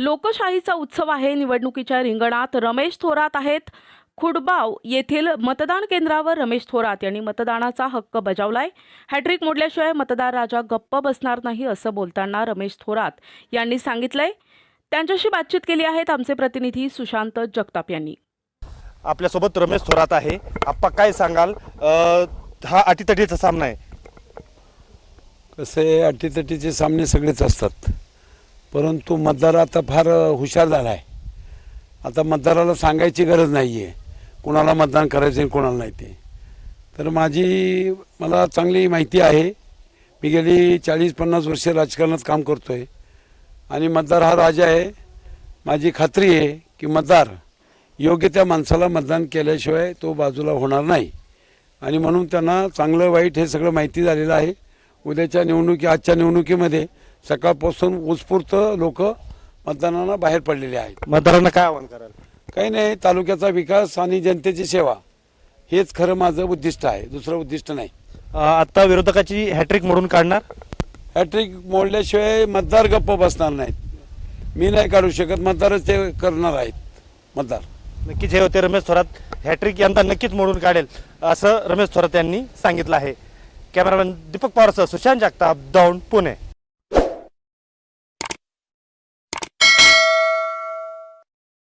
लोकशाहीचा उत्सव आहे. निवडणुकीच्या रिंगणात रमेश थोरात आहेत. खुडबाव येथील मतदान केंद्रावर रमेश थोरात यांनी मतदानाचा हक्क बजावलाय. हॅट्रिक मोडल्याशिवाय मतदार राजा गप्प बसणार नाही असं बोलताना रमेश थोरात यांनी सांगितलंय. त्यांच्याशी बातचीत केली आहेत आमचे प्रतिनिधी सुशांत जगताप यांनी. आपल्यासोबत रमेश थोरात आहे. आप्पा काय सांगाल? हा अटीतटीचा सामना आहे. कसे अटीतटीचे सामने सगळेच असतात. परंतु मतदार आता फार हुशार झाला आहे आता मतदाराला सांगायची गरज नाही आहे कुणाला मतदान करायचं आहे कोणाला नाही ते. तर माझी मला चांगली माहिती आहे. मी गेली चाळीस पन्नास वर्ष राजकारणात काम करतो आहे आणि मतदार हा राजा आहे. माझी खात्री आहे की मतदार योग्य त्या माणसाला मतदान केल्याशिवाय तो बाजूला होणार नाही. आणि म्हणून त्यांना चांगलं वाईट हे सगळं माहिती झालेलं आहे. उद्याच्या निवडणुकी आजच्या निवडणुकीमध्ये सकाळपासून उत्स्फूर्त लोक मतदानाला बाहेर पडलेले आहेत. मतदारांना काय आव्हान कराल? काही नाही तालुक्याचा विकास आणि जनतेची सेवा हेच खरं माझं उद्दिष्ट आहे. दुसरं उद्दिष्ट नाही. अ, आता विरोधकाची हॅट्रिक मोडून काढणार? हॅट्रिक मोडल्याशिवाय मतदार गप्प बसणार नाहीत. मी नाही काढू शकत मतदारच ते करणार आहेत. मतदार. नक्कीच हे होते रमेश थोरात. हॅट्रिक यंदा नक्कीच मोडून काढेल असं रमेश थोरात यांनी सांगितलं आहे. कॅमेरामॅन दीपक पवारसह सुशांत जगताप दौंड पुणे.